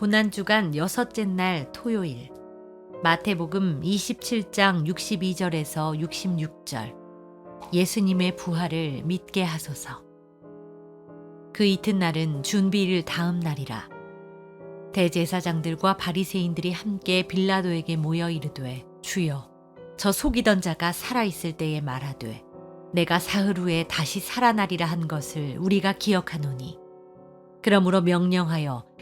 고난주간 여섯째 날 토요일. 마태복음 27장 62절에서 66절. 예수님의 부활을 믿게 하소서. 그 이튿날은 준비일 다음 날이라. 대제사장들과 바리새인들이 함께 빌라도에게 모여 이르되 주여 저 속이던 자가 살아 있을 때에 말하되 내가 사흘 후에 다시 살아나리라 한 것을 우리가 기억하노니. 그러므로 명령하여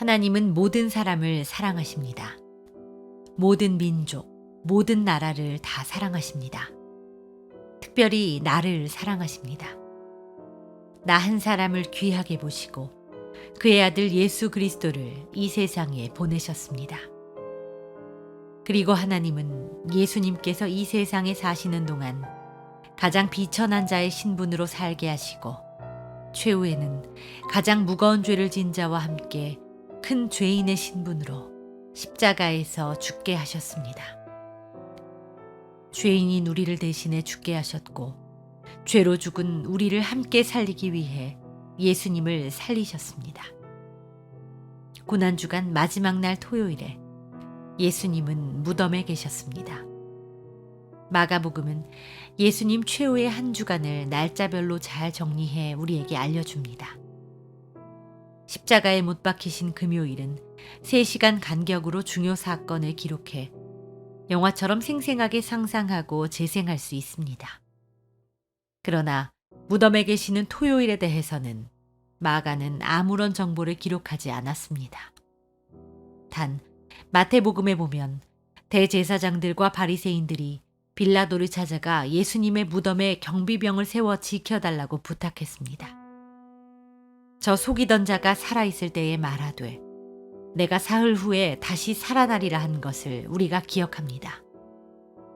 하나님은 모든 사람을 사랑하십니다. 모든 민족, 모든 나라를 다 사랑하십니다. 특별히 나를 사랑하십니다. 나 한 사람을 귀하게 보시고 그의 아들 예수 그리스도를 이 세상에 보내셨습니다. 그리고 하나님은 예수님께서 이 세상에 사시는 동안 가장 비천한 자의 신분으로 살게 하시고 최후에는 가장 무거운 죄를 진 자와 함께 큰 죄인의 신분으로 십자가에서 죽게 하셨습니다. 죄인인 우리를 대신해 죽게 하셨고 죄로 죽은 우리를 함께 살리기 위해 예수님을 살리셨습니다. 고난 주간 마지막 날 토요일에 예수님은 무덤에 계셨습니다. 마가복음은 예수님 최후의 한 주간을 날짜별로 잘 정리해 우리에게 알려줍니다. 십자가에 못 박히신 금요일은 3시간 간격으로 중요 사건을 기록해 영화처럼 생생하게 상상하고 재생할 수 있습니다. 그러나 무덤에 계시는 토요일에 대해서는 마가는 아무런 정보를 기록하지 않았습니다. 단 마태복음에 보면 대제사장들과 바리새인들이 빌라도를 찾아가 예수님의 무덤에 경비병을 세워 지켜달라고 부탁했습니다. 저 속이던 자가 살아있을 때에 말하되 내가 사흘 후에 다시 살아나리라 한 것을 우리가 기억합니다.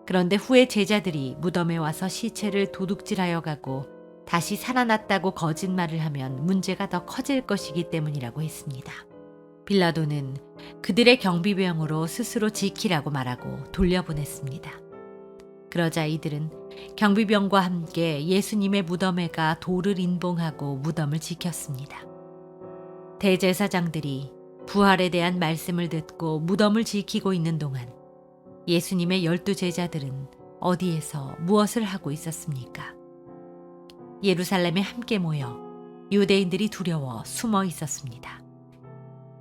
그런데 후에 제자들이 무덤에 와서 시체를 도둑질하여 가고 다시 살아났다고 거짓말을 하면 문제가 더 커질 것이기 때문이라고 했습니다. 빌라도는 그들의 경비병으로 스스로 지키라고 말하고 돌려보냈습니다. 그러자 이들은 경비병과 함께 예수님의 무덤에 가 돌을 인봉하고 무덤을 지켰습니다. 대제사장들이 부활에 대한 말씀을 듣고 무덤을 지키고 있는 동안 예수님의 열두 제자들은 어디에서 무엇을 하고 있었습니까? 예루살렘에 함께 모여 유대인들이 두려워 숨어 있었습니다.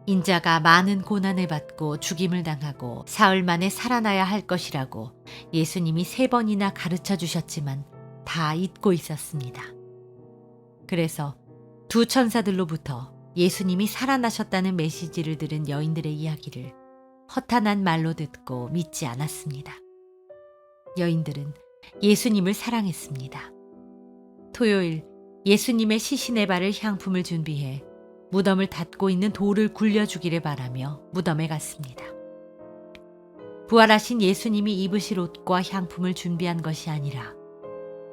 인자가 많은 고난을 받고 죽임을 당하고 사흘 만에 살아나야 할 것이라고 예수님이 세 번이나 가르쳐 주셨지만 다 잊고 있었습니다. 그래서 두 천사들로부터 예수님이 살아나셨다는 메시지를 들은 여인들의 이야기를 허탄한 말로 듣고 믿지 않았습니다. 여인들은 예수님을 사랑했습니다. 토요일 예수님의 시신의 발을 향품을 준비해 무덤을 닫고 있는 돌을 굴려주기를 바라며 무덤에 갔습니다. 부활하신 예수님이 입으실 옷과 향품을 준비한 것이 아니라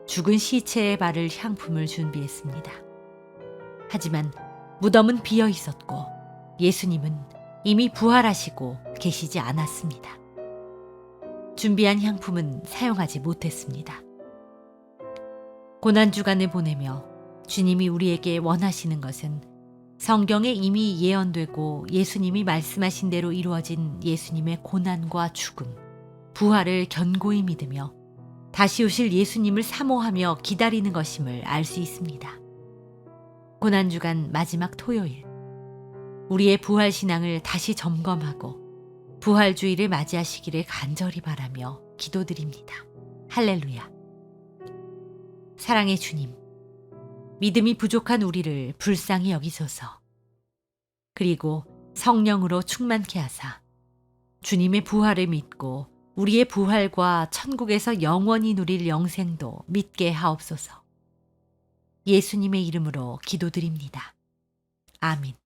죽은 시체의 발을 향품을 준비했습니다. 하지만 무덤은 비어 있었고 예수님은 이미 부활하시고 계시지 않았습니다. 준비한 향품은 사용하지 못했습니다. 고난주간을 보내며 주님이 우리에게 원하시는 것은 성경에 이미 예언되고 예수님이 말씀하신 대로 이루어진 예수님의 고난과 죽음, 부활을 견고히 믿으며 다시 오실 예수님을 사모하며 기다리는 것임을 알 수 있습니다. 고난주간 마지막 토요일, 우리의 부활 신앙을 다시 점검하고 부활주의를 맞이하시기를 간절히 바라며 기도드립니다. 할렐루야. 사랑의 주님, 믿음이 부족한 우리를 불쌍히 여기소서. 그리고 성령으로 충만케 하사 주님의 부활을 믿고 우리의 부활과 천국에서 영원히 누릴 영생도 믿게 하옵소서. 예수님의 이름으로 기도드립니다. 아멘.